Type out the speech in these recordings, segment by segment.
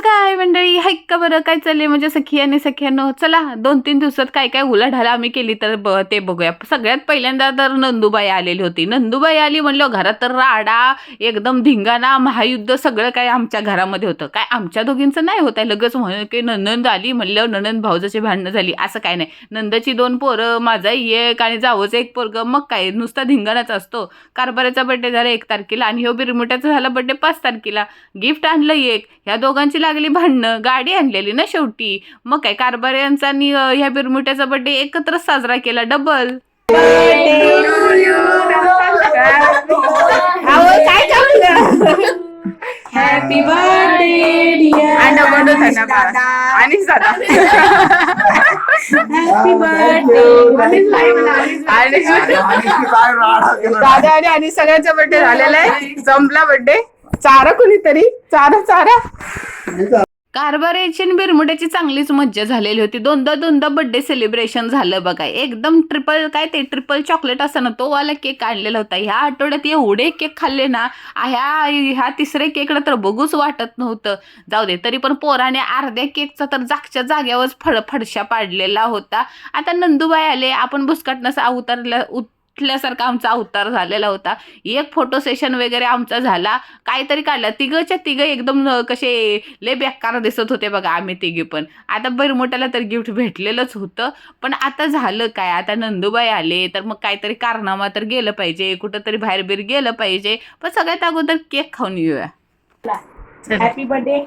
कसं काय मंडळी? हाईक का बरं? काय चालले म्हणजे सखी आणि सख्यानं चला दोन तीन दिवसात काय काय उलाढाला आम्ही केली तर ब- ते बघूया. सगळ्यात पहिल्यांदा तर नंदुबाई आलेली होती. नंदुबाई आली म्हणलं घरात तर राडा एकदम धिंगाणा महायुद्ध सगळं काय आमच्या घरामध्ये होतं. काय आमच्या दोघींचं नाही होत आहे. लगेच म्हणून की नंद आली म्हणलं ननंद भाऊजाची भांडणं झाली. असं काय नाही. नंदाची दोन पोरं माझा एक आणि जावंच एक पोरग. मग काय? नुसता धिंगाणाच असतो. कारभाराचा बड्डे झाला एक तारखेला आणि हो बिरमुट्याचा झाला बड्डे पाच तारखेला. गिफ्ट आणलं एक. ह्या दोघांची लागली भांडणं गाडी आणलेली ना शेवटी. मग काय कारभाऱ्यांचा आणि अं, ह्या बिरमुट्याचा बड्डे एकत्रच साजरा केला डबल हॅपी बर्थडे आणि साधा हॅपी बर्थडे दादा आणि आणि सगळ्यांचा बर्थडे झालेला आहे. संपला बर्थडे चारा कोणीतरी? चारा चारा. कारभार एशियन बिरमुड्याची चांगलीच मज्जा झालेली होती. दोनदा दोनदा बर्थडे सेलिब्रेशन झालं बघा. एकदम ट्रिपल काय ते ट्रिपल चॉकलेट असं ना तो वाला केक आणलेला होता. ह्या आठवड्यात एवढे केक खाल्ले ना ह्या ह्या तिसऱ्या केकडं तर बघूच वाटत नव्हतं. जाऊ दे तरी पण पोराने अर्ध्या केकचा तर जागच्या जाग्यावर फड फडशा पाडलेला होता. आता नंदुबाई आले आपण बुसकाटनं उत उठल्यासारखा आमचा अवतार झालेला होता. एक फोटो सेशन वगैरे आमचा झाला. काहीतरी काढला. तिघच्या तिघं एकदम कसे ले बेकार दिसत होते बघा आम्ही तिघे पण. आता बरमोट्याला तर गिफ्ट भेटलेलंच होतं. पण आता झालं काय? आता नंदुबाई आले तर मग काहीतरी कारनामा तर गेलं पाहिजे. कुठं तरी बाहेर बिर गेलं पाहिजे. पण सगळ्यात अगोदर केक खाऊन येऊया. हॅपी बर्थडे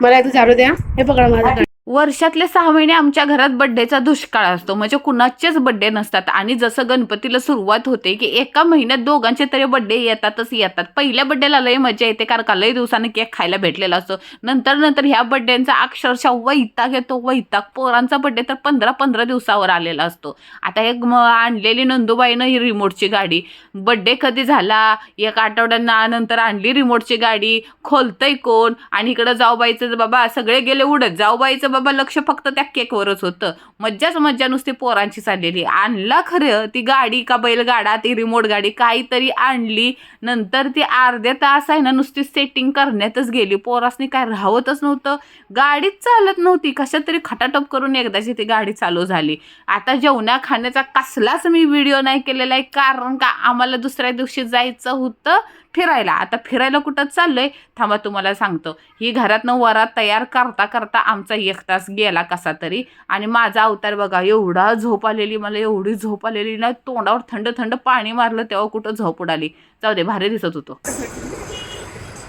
मला झाडू द्या. हे पकडा माझा वर्षातले सहा महिने आमच्या घरात बड्डेचा दुष्काळ असतो. म्हणजे कुणाचेच बड्डे नसतात. आणि जसं गणपतीला सुरुवात होते की एका महिन्यात दोघांचे तरी बड्डे येतातच येतात. पहिल्या बड्डेला लय मजा येते कारण का लय दिवसाने केक खायला भेटलेला असतो. नंतर नंतर ह्या बड्डेंचा अक्षरशः वैताग येतो. वैताग पोरांचा बड्डे तर पंधरा पंधरा दिवसावर आलेला असतो. आता एक म- आणलेली नंदुबाईनं ही रिमोटची गाडी. बड्डे कधी झाला? एक आठवड्यानंतर आणली रिमोटची गाडी. खोलतंय कोण? आणि इकडं जाऊबाईचं बाबा सगळे गेले उडत. जाऊबाईचं बाबा लक्ष फक्त त्या केकवरच होतं. मज्जाच मज्जा नुसती पोरांची चाललेली. आणला खरं ती गाडी का बैलगाडा ती रिमोट गाडी काहीतरी आणली. नंतर ती अर्ध्या तास आहे ना नुसती सेटिंग करण्यातच गेली. पोरासनी काय राहतच नव्हतं. गाडीच चालत नव्हती. कशा तरी खटाटप करून एकदाची ती गाडी चालू झाली. आता जेवणा खाण्याचा कसलाच मी व्हिडिओ नाही केलेला आहे. कारण का आम्हाला दुसऱ्या दिवशी जायचं होतं. फिरायला. आता फिरायला कुठं चाललोय? थांबा तुम्हाला सांगतो. ही घरातनं वरात तयार करता करता आमचा एक तास गेला कसा तरी. आणि माझा अवतार बघा एवढा झोप आलेली मला एवढी झोप आलेली ना तोंडावर थंड थंड पाणी मारलं तेव्हा कुठं झोप उडाली. जाऊ दे भारी दिसत होतो.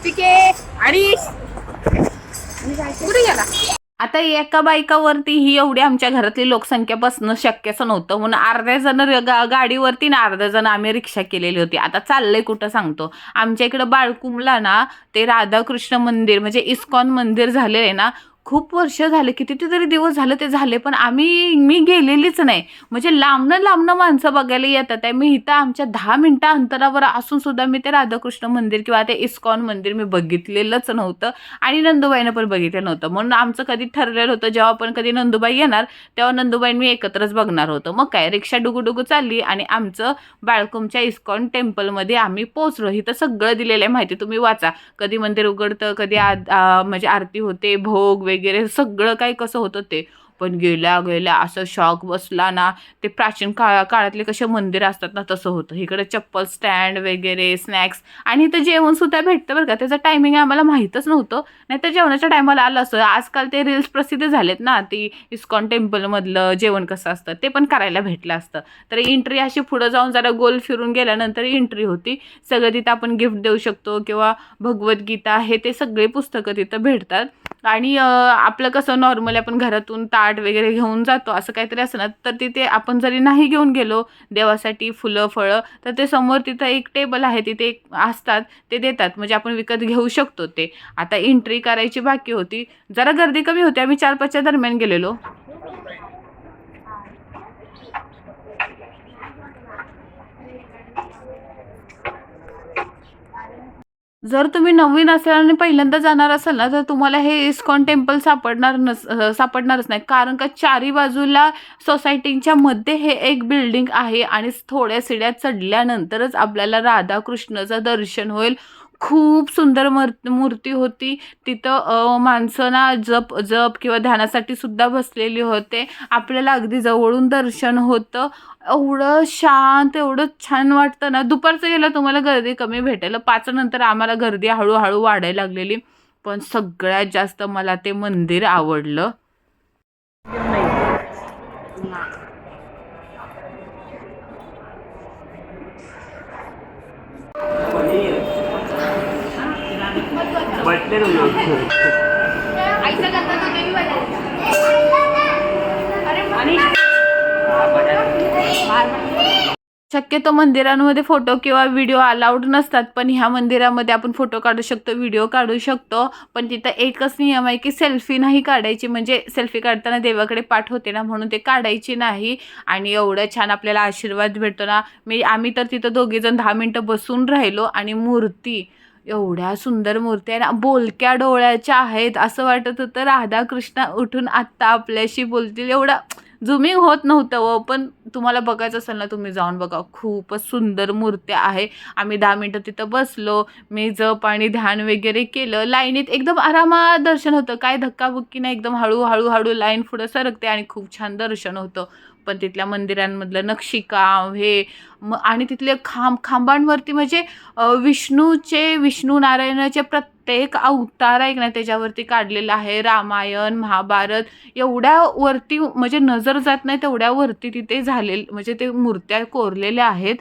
ठीक आहे. आणि? कुठे गेला? आता एका बायकावरती ही एवढी आमच्या घरातली लोकसंख्या बसणं शक्यच नव्हतं. म्हणून अर्ध्या जण र- गा गाडीवरती ना अर्ध्या जण आम्ही रिक्षा केलेली होती. आता चाललंय कुठं सांगतो. आमच्या इकडं बाळकुमला ना ते राधाकृष्ण मंदिर म्हणजे इस्कॉन मंदिर झालेलं आहे ना खूप वर्ष झाले कितीतरी दिवस झाले ते झाले पण आम्ही मी गेलेलीच नाही. म्हणजे लांबनं लांबनं माणसं बघायला येतात आहे. मी इथं आमच्या दहा मिनटं अंतरावर असून सुद्धा मी ते राधाकृष्ण मंदिर किंवा ते इस्कॉन मंदिर मी बघितलेलंच नव्हतं आणि नंदुबाईनं पण बघितलं नव्हतं. म्हणून आमचं कधी ठरलेलं होतं जेव्हा आपण कधी नंदुबाई येणार तेव्हा नंदुबाई मी एकत्रच बघणार होतो. मग काय रिक्षा डुगुडुगू चालली आणि आमचं बाळकुमच्या इस्कॉन टेम्पलमध्ये आम्ही पोचलो इथं सगळं दिलेलं आहे माहिती तुम्ही वाचा. कधी मंदिर उघडतं कधी आ- म्हणजे आरती होते भोग वगैरे सगळं काही कसं होतं ते. पण गेल्या गेल्या असं शॉक बसला ना ते प्राचीन काळा काळातले कसे मंदिर असतात ना तसं होतं. इकडे चप्पल स्टँड वगैरे स्नॅक्स आणि इथं जेवण सुद्धा भेटतं बरं का. त्याचं टायमिंग आम्हाला माहीतच नव्हतं. नाही तर जेवणाच्या टायमाला आलं असं. आजकाल ते रील्स प्रसिद्ध झालेत ना ती इस्कॉन टेम्पलमधलं जेवण कसं असतं ते पण करायला भेटलं असतं. तर एंट्री अशी पुढं जाऊन जरा गोल फिरून गेल्यानंतर एंट्री होती. सगळं तिथं आपण गिफ्ट देऊ शकतो किंवा भगवद्गीता हे ते सगळे पुस्तकं तिथं भेटतात. आणि आपलं कसं नॉर्मली आपण घरातून ताट वगैरे घेऊन जातो असं काहीतरी असं ना तर तिथे आपण जरी नाही घेऊन गेलो देवासाठी फुलं फळं तर ते समोर तिथं एक टेबल आहे तिथे एक असतात ते देतात. म्हणजे आपण विकत घेऊ शकतो ते. आता एंट्री करायची बाकी होती. जरा गर्दी कमी होती आम्ही चार पाचच्या दरम्यान गेलेलो. जर तुम्ही नवीन असाल आणि पहिल्यांदा जाणार असाल ना तर तुम्हाला हे इस्कॉन टेम्पल सापडणार नस सापडणारच नाही. कारण का चारी बाजूला सोसायटीच्या मध्ये हे एक बिल्डिंग आहे आणि थोड्या सिड्या चढल्यानंतरच आपल्याला राधाकृष्णाचं दर्शन होईल. खूप सुंदर मर मूर्ती होती. तिथं माणसं ना जप जप किंवा ध्यानासाठी सुद्धा बसलेली होते. आपल्याला अगदी जवळून दर्शन होतं. एवढं शांत एवढं छान वाटतं ना. दुपारचं गेलं तुम्हाला गर्दी कमी भेटेल. पाच नंतर आम्हाला गर्दी हळूहळू वाढायला लागलेली. पण सगळ्यात जास्त मला ते मंदिर आवडलं बसले तुम्ही शक्यतो मंदिरांमध्ये फोटो किंवा व्हिडिओ अलाउड नसतात पण ह्या मंदिरामध्ये आपण फोटो काढू शकतो व्हिडिओ काढू शकतो. पण तिथं एकच नियम आहे की सेल्फी नाही काढायची म्हणजे सेल्फी काढताना देवाकडे पाठ होते ना म्हणून ते काढायची नाही. आणि एवढं छान आपल्याला आशीर्वाद भेटतो ना. मी आम्ही तर तिथं दोघेजण दहा मिनटं बसून राहिलो आणि मूर्ती एवढ्या सुंदर मूर्ती आहे ना. बोलक्या डोळ्याच्या आहेत. असं वाटत होतं राधाकृष्ण उठून आत्ता आपल्याशी बोलतील. एवढा झुमिंग होत नव्हतं व पण तुम्हाला बघायचं असेल ना तुम्ही जाऊन बघा खूपच सुंदर मूर्त्या आहे. आम्ही दहा मिनटं तिथं बसलो मी जप आणि ध्यान वगैरे केलं लाईनीत एकदम आरामात दर्शन होतं. काय धक्काबुक्की नाही एकदम हळूहळू हळू लाईन पुढं सरकते आणि खूप छान दर्शन होतं. पण तिथल्या मंदिरांमधलं नक्षीकाम हे म आणि तिथले खांब खांबांवरती म्हणजे विष्णूचे विष्णू नारायणाचे प्रत्येक अवतार आहे ना त्याच्यावरती काढलेला आहे. रामायण महाभारत एवढ्या वरती म्हणजे नजर जात नाही तेवढ्यावरती तिथे झाले म्हणजे ते मूर्त्या कोरलेल्या आहेत.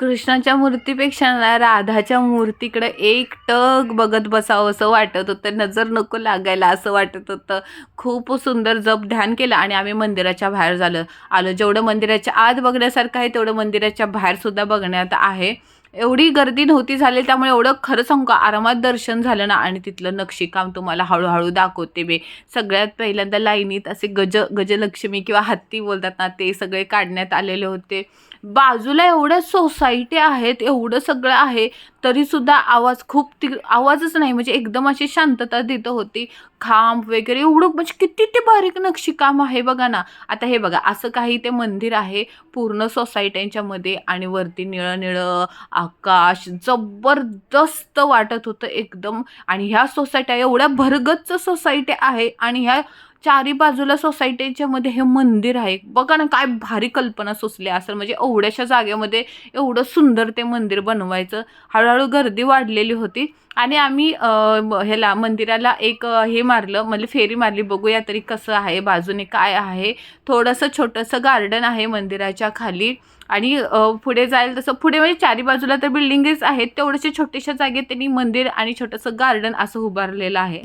कृष्णाच्या मूर्तीपेक्षा ना राधाच्या मूर्तीकडे एक टक बघत बसावं असं वाटत होतं. नजर नको लागायला असं वाटत होतं. खूप सुंदर जप ध्यान केलं आणि आम्ही मंदिराच्या बाहेर झालं. आलो. जेवढं मंदिराच्या आत बघण्यासारखं आहे तेवढं मंदिराच्या बाहेरसुद्धा बघण्यात आहे. एवढी गर्दी नव्हती झाली त्यामुळे एवढं खरं सांगू का? आरामात दर्शन झालं ना आणि तिथलं नक्षीकाम तुम्हाला हळूहळू दाखवते बे सगळ्यात पहिल्यांदा लाईनीत असे गज गजलक्ष्मी किंवा हत्ती बोलतात ना ते सगळे काढण्यात आलेले होते. बाजूला एवढ्या सोसायटी आहेत एवढं सगळं आहे तरीसुद्धा आवाज खूप ती आवाजच नाही म्हणजे एकदम अशी शांतता तिथं होती. खांब वगैरे एवढं म्हणजे किती ते बारीक नक्षीकाम आहे बघा ना. आता हे बघा असं काही ते मंदिर आहे पूर्ण सोसायट्यांच्या मध्ये आणि वरती निळं निळं आकाश जबरदस्त वाटत होतं एकदम. आणि ह्या सोसायट्या एवढ्या भरगच्च सोसायटी आहे आणि ह्या चारी बाजूला सोसायटीच्या मध्ये हे मंदिर आहे. बघा ना काय भारी कल्पना सुचली असेल. म्हणजे एवढ्याशा जागेमध्ये एवढं सुंदर ते मंदिर बनवायचं. हळूहळू गर्दी वाढलेली होती. आणि आम्ही ह्याला मंदिराला एक हे मारलं. म्हणजे फेरी मारली. बघूया तरी कसं आहे. बाजूने काय आहे. थोडंसं छोटंसं गार्डन आहे मंदिराच्या खाली. आणि पुढे जाईल तसं पुढे म्हणजे चारी बाजूला तर बिल्डिंगच आहेत. तेवढ्याशा छोट्याशा जागेत त्यांनी मंदिर आणि छोटंसं गार्डन असं उभारलेलं आहे.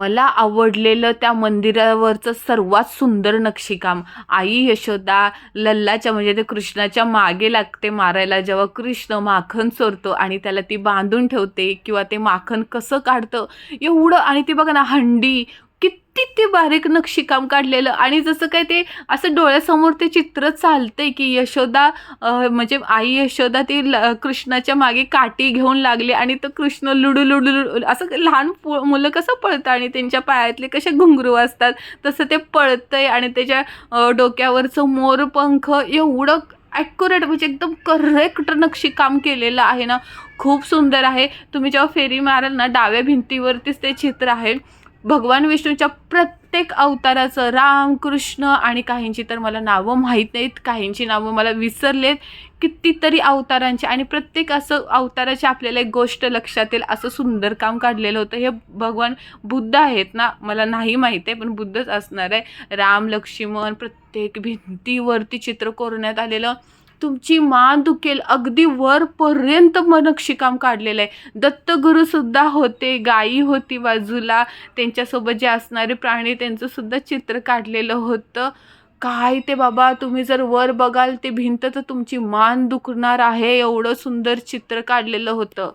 मला आवडलेलं त्या मंदिरावरचं सर्वात सुंदर नक्षीकाम. आई यशोदा लल्लाच्या म्हणजे ते कृष्णाच्या मागे लागते मारायला जेव्हा कृष्ण माखन चोरतो आणि त्याला ती बांधून ठेवते किंवा ते माखन कसं काढतं एवढं. आणि ती बघा ना हंडी किती ते बारीक नक्षीकाम काढलेलं आणि जसं काय ते असं डोळ्यासमोर ते चित्र चालतंय की यशोदा म्हणजे आई यशोदा ती ल- कृष्णाच्या मागे काठी घेऊन लागली आणि तो कृष्ण लुडू लुडू लुडू असं लहान मुलं कसं पळतं आणि त्यांच्या पायातले कसे घुंगरू असतात तसं ते पळतंय आणि त्याच्या डोक्यावरचं मोरपंख एवढं ॲक्युरेट म्हणजे एकदम करेक्ट नक्षीकाम केलेलं आहे ना. खूप सुंदर आहे. तुम्ही जेव्हा फेरी माराल ना डाव्या भिंतीवरतीच ते चित्र आहे. भगवान विष्णूच्या प्रत्येक अवताराचं राम कृष्ण आणि काहींची तर मला नावं माहीत नाहीत काहींची नावं मला विसरलेत. कितीतरी अवतारांची आणि प्रत्येक असं अवताराची आपल्याला एक गोष्ट लक्षात येईल असं सुंदर काम काढलेलं होतं. हे भगवान बुद्ध आहेत ना मला नाही माहीत आहे पण बुद्धच असणार आहे. राम लक्ष्मण प्रत्येक भिंतीवरती चित्र कोरण्यात आलेलं. तुमची मान दुखेल. अगदी वरपर्यंत मनक्षीकाम काढलेलं आहे. दत्तगुरूसुद्धा होते गायी होती बाजूला. त्यांच्यासोबत जे असणारे प्राणी त्यांचंसुद्धा चित्र काढलेलं होतं. काय ते बाबा तुम्ही जर वर बघाल ते भिंत तर तुमची मान दुखणार आहे. एवढं सुंदर चित्र काढलेलं होतं.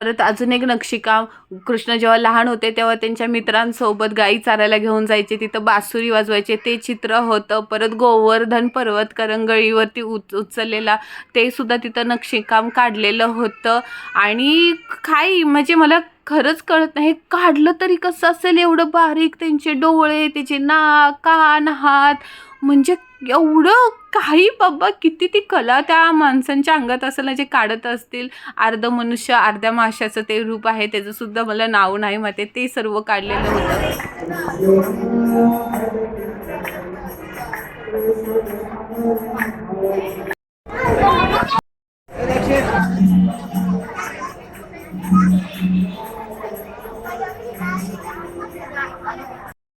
परत अजून एक नक्षीकाम कृष्ण जेव्हा लहान होते तेव्हा त्यांच्या मित्रांसोबत गाई चारायला घेऊन जायचे. तिथं बासुरी वाजवायचे. ते चित्र होतं. परत गोवर्धन पर्वत करंगळीवरती उच उचललेला. ते सुद्धा तिथं नक्षीकाम काढलेलं होतं. आणि काही म्हणजे मला खरंच कळत नाही हे काढलं तरी कसं असेल? एवढं बारीक त्यांचे डोळे त्याचे नाक कान हात. म्हणजे एवढं काही बाबा किती ती कला त्या माणसांच्या अंगात असेल ना जे काढत असतील. अर्ध मनुष्य अर्ध्या माशाचं ते रूप आहे त्याचं सुद्धा मला नाव नाही माहिती ते सर्व काढलेलं होतं.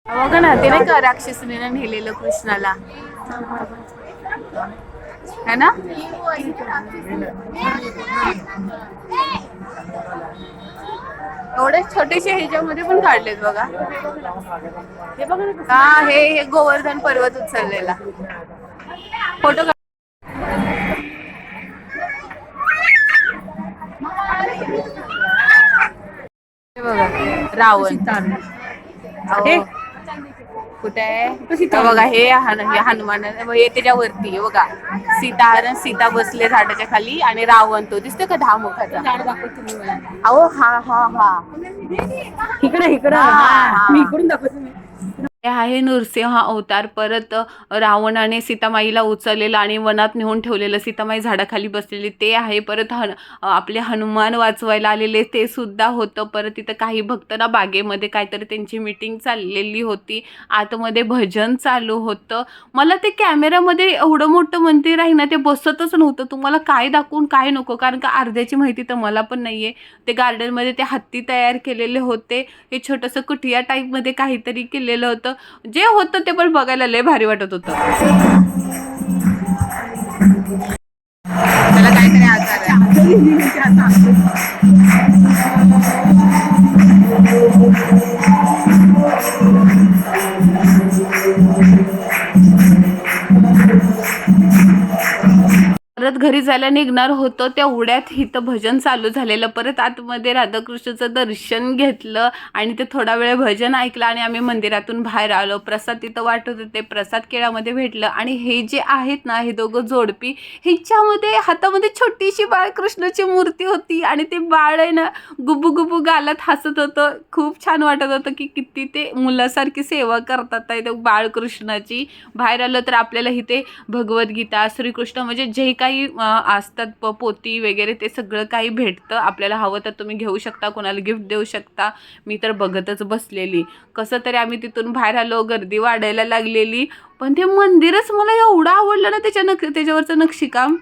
बघा ना ते नाही का राक्षसनीनं नेलेलं कृष्णाला? है ना? एवढे छोटेसे ह्याच्यामध्ये पण काढलेत बघा. हे बघा ना हा गोवर्धन पर्वत उचललेला. फोटो बघा रावण. हे? कुठे आहे? सीता बघा हे हन- हे हनुमान हे त्याच्यावरती बघा. सीता हरण सीता बसले झाडाच्या खाली आणि रावण तो. दिसतो का दहा मुखाचा? अहो हा हा हा. इकडे इकडे. मी इकडून दाखवतो. हे आहे. नृसिंह अवतार परत रावणाने सीतामाईला उचललेलं आणि वनात नेऊन ठेवलेलं सीतामाई झाडाखाली बसलेली ते आहे. परत हन आपले हनुमान वाचवायला आलेले ते सुद्धा होतं. परत तिथं काही भक्त ना बागेमध्ये काहीतरी त्यांची मिटिंग चाललेली होती. आतमध्ये भजन चालू होतं. मला ते कॅमेऱ्यामध्ये एवढं मोठं मंदिर आहे ना ते बसतच नव्हतं. तुम्हाला काय दाखवून काय नको? कारण का अर्ध्याची माहिती तर मला पण नाही आहे ते गार्डनमध्ये ते हत्ती तयार केलेले होते. हे छोटंसं कुठिया टाईपमध्ये काहीतरी केलेलं होतं. जे होतं ते पण बघायला लय भारी वाटत होतं. त्याला काहीतरी आजार आहे. परत घरी जायला निघणार होतो तेवढ्यात इथं भजन चालू झालेलं. परत आतमध्ये राधाकृष्णाचं दर्शन घेतलं आणि ते थोडा वेळ भजन ऐकलं आणि आम्ही मंदिरातून बाहेर आलो. प्रसाद तिथं वाटत होते प्रसाद केळामध्ये भेटलं. आणि हे जे आहेत ना हे दोघं जोडपी हिच्यामध्ये हातामध्ये छोटीशी बाळकृष्णाची मूर्ती होती आणि ते बाळ आहे ना गुबू गुबू गालात हसत होतं. खूप छान वाटत होतं की किती ते मुलासारखी सेवा करतात ते बाळकृष्णाची. बाहेर आलं तर आपल्याला इथे भगवद्गीता श्रीकृष्ण म्हणजे जे काही काही असतात प पोती वगैरे ते सगळं काही भेटतं. आपल्याला हवं तर तुम्ही घेऊ शकता कोणाला गिफ्ट देऊ शकता. मी तर बघतच बसलेली. कसं तरी आम्ही तिथून बाहेर आलो गर्दी वाढायला लागलेली. पण ते मंदिरच मला एवढं आवडलं ना त्याच्या नक त्याच्यावरचं नक्षीकाम.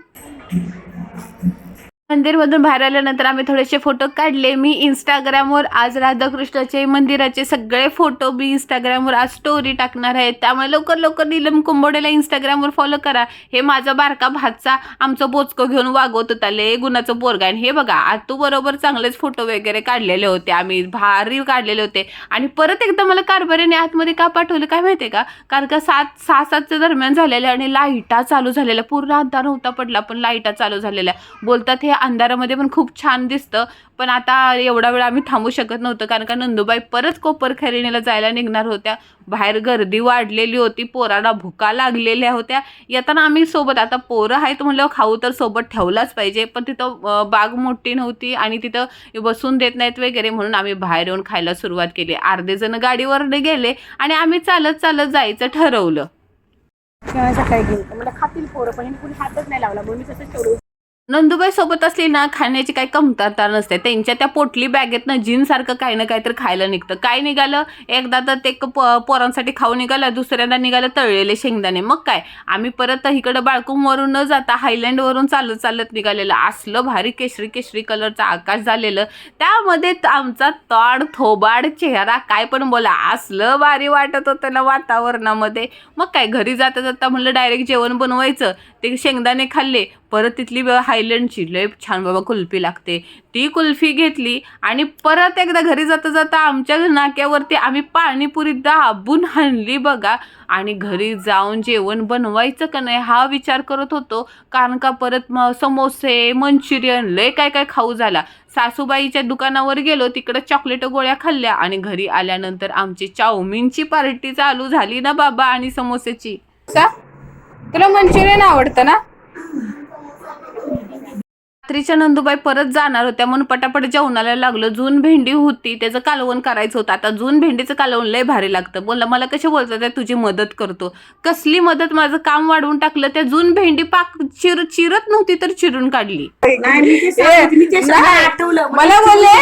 मंदिरमधून बाहेर आल्यानंतर आम्ही थोडेसे फोटो काढले. मी इंस्टाग्रामवर आज राधाकृष्णाचे मंदिराचे सगळे फोटो मी इंस्टाग्रामवर आज स्टोरी टाकणार आहे. त्यामुळे लवकर लवकर नीलम कुंभोडेला इंस्टाग्रामवर फॉलो करा. हे माझा बारका भातचा आमचं बोचकं घेऊन वागवत होता. ले गुणाचं बोरगायन आणि हे बघा आतू बरोबर चांगलेच फोटो वगैरे काढलेले होते. आम्ही भारी काढलेले होते. आणि परत एकदा मला कारभारीने आतमध्ये का पाठवलं काय माहिती आहे का? कारण का सात सहा सातच्या दरम्यान झालेल्या आणि लाईटा चालू झालेल्या. पूर्ण अंधार होता पडला पण लाईटा चालू झालेल्या. बोलतात हे अंधारामध्ये पण खूप छान दिसतं. पण आता एवढा वेळ आम्ही थांबू शकत नव्हतं. कारण का नंदुबाई परत कोपर खरेणीला जायला निघणार होत्या. बाहेर गर्दी वाढलेली होती. पोराला भुका लागलेल्या होत्या. येताना आम्ही सोबत आता पोरं आहेत म्हणल्यावर खाऊ तर सोबत ठेवलाच पाहिजे. पण तिथं बाग मोठी नव्हती आणि तिथं बसून देत नाहीत वगैरे म्हणून आम्ही बाहेर येऊन खायला सुरुवात केली. अर्धे जण गाडीवर गेले आणि आम्ही चालत चालत जायचं ठरवलं. सकाळी घेऊन मला खातील पोरं पण हातच नाही लावला. मग मी तसंच नंदुबाई सोबत असली ना खाण्याची काही कमतरता नसते. त्यांच्या त्या पोटली बॅगेतनं जीनसारखं काही ना काहीतरी खायला निघतं. काय निघालं एकदा तर ते प पोरांसाठी खाऊ निघालं दुसऱ्यांदा निघालं तळलेले शेंगदाणे. मग काय? आम्ही परत इकडं बाळकुमवरून न जाता हायलँडवरून चालत चालत निघालेलं. असलं भारी केशरी केशरी कलरचं आकाश झालेलं. त्यामध्ये त- आमचा तड थोबाड चेहरा काय पण बोला. असलं भारी वाटत होतं ना वातावरणामध्ये. मग काय? घरी जाता जाता म्हणलं डायरेक्ट जेवण बनवायचं. ते शेंगदाणे खाल्ले. परत तिथली हाय थायलंडची लय छान बाबा कुल्फी लागते. ती कुल्फी घेतली आणि परत एकदा घरी जाता जाता आमच्या नाक्यावरती आम्ही पाणीपुरी दाबून हाणली बघा. आणि घरी जाऊन जेवण बनवायचं का नाही हा विचार करत होतो. कारण का परत मग समोसे मंचुरियन लय काय काय खाऊ झाला. सासूबाईच्या दुकानावर गेलो तिकडं चॉकलेट गोळ्या खाल्ल्या आणि घरी आल्यानंतर आमची चाऊमिनची पार्टी चालू झाली ना बाबा आणि समोसेची. तुला मंचुरियन आवडतं ना? रात्रीच्या नंदुबाई परत जाणार होत्या म्हणून पटापट जेवणाला लागलं. जून भेंडी होती त्याचं कालवण करायचं होतं. आता जून भेंडीचं कालवण लय भारी लागतं. बोलला मला कसे बोलतात "त्या तुझी मदत करतो. कसली मदत? माझं काम वाढवून टाकलं. त्या जून भेंडी पाक चिर चिरत नव्हती तर चिरून काढली. मला बोलले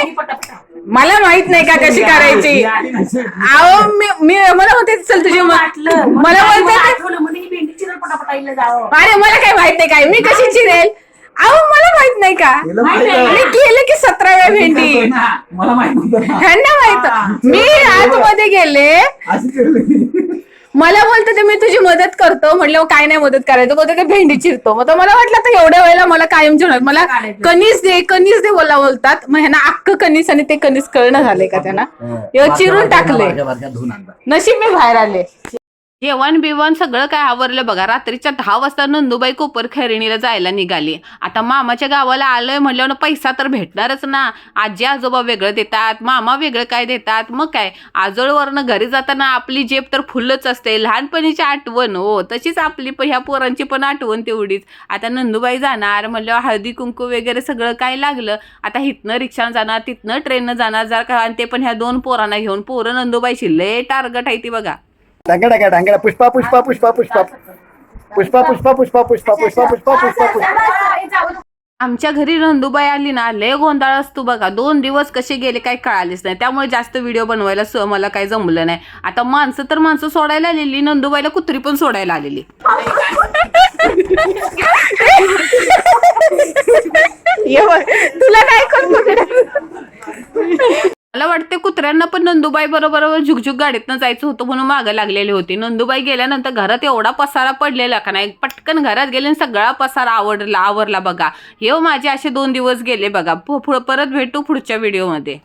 मला माहीत नाही का कशी करायची. अहो मी मी मला होते चल तुझी मला बोलते अरे मला काय माहीत नाही काय. मी कशी चिरेल? अहो मला माहीत नाही का? मी केलं की सतरा वेळा भेंडी. मला माहीत नव्हतं ह्यांना माहीत. मी आतमध्ये गेले. मला बोलते ते मी तुझी मदत करतो. म्हटलं काय नाही मदत करायचं. बोलते ते भेंडी चिरतो. मग तर मला वाटलं तर एवढ्या वेळेला मला कायम जेवणार मला कणीस दे कणीस दे बोला बोलतात. मग ह्यांना अख्ख कणीस आणि ते कणीस कळणं झाले का त्यांना? एवढं चिरून टाकले नशीब मी बाहेर आले. जेवण बिवण सगळं काय आवरलं बघा. रात्रीच्या दहा वाजता नंदुबाई कोपर खैरणीला जायला निघाली. आता मामाच्या गावाला आलोय म्हटल्यावर पैसा तर भेटणारच ना. आजी आजोबा वेगळं देतात मामा वेगळं काय देतात मग काय? आजोळवरनं घरी जाताना आपली जेब तर फुलच असते. लहानपणीची आठवण हो तशीच आपली प- ह्या पोरांची पण आठवण तेवढीच. आता नंदुबाई जाणार म्हणल्यावर हळदी कुंकू वगैरे सगळं काय लागलं? आता हिथनं रिक्षानं जाणार तिथनं ट्रेननं जाणार जर का आणि ते पण ह्या दोन पोरांना घेऊन. पोरं नंदुबाईची लय टार्गट आहे ती बघा. टांगा टांगा टांगा पुष्पा पुष्पा पुष्पा पुष्पा पुष्पा पुष्पा पुष्पा पुष्पा पुष्पा पुष्पा पुष्पा पुष्पा आमच्या घरी नंदुबाई आली ना लय गोंधळ असतो बघा. दोन दिवस कसे गेले काही कळालेच नाही. त्यामुळे जास्त व्हिडिओ बनवायला मला काही जमलं नाही. आता माणसं तर माणसं सोडायला आलेली नंदुबाईला कुत्री पण सोडायला आलेली. तुला काय करू मला वाटते कुत्र्यांना पण नंदुबाई बरोबर झुकझुक गाडीतनं जायचं होतं म्हणून मागं लागलेली होती. नंदुबाई गेल्यानंतर घरात एवढा पसारा पडलेला का नाही? पटकन घरात गेले आणि सगळा पसारा आवडला आवरला बघा. हे हो माझे असे दोन दिवस गेले बघा. परत भेटू पुढच्या व्हिडिओमध्ये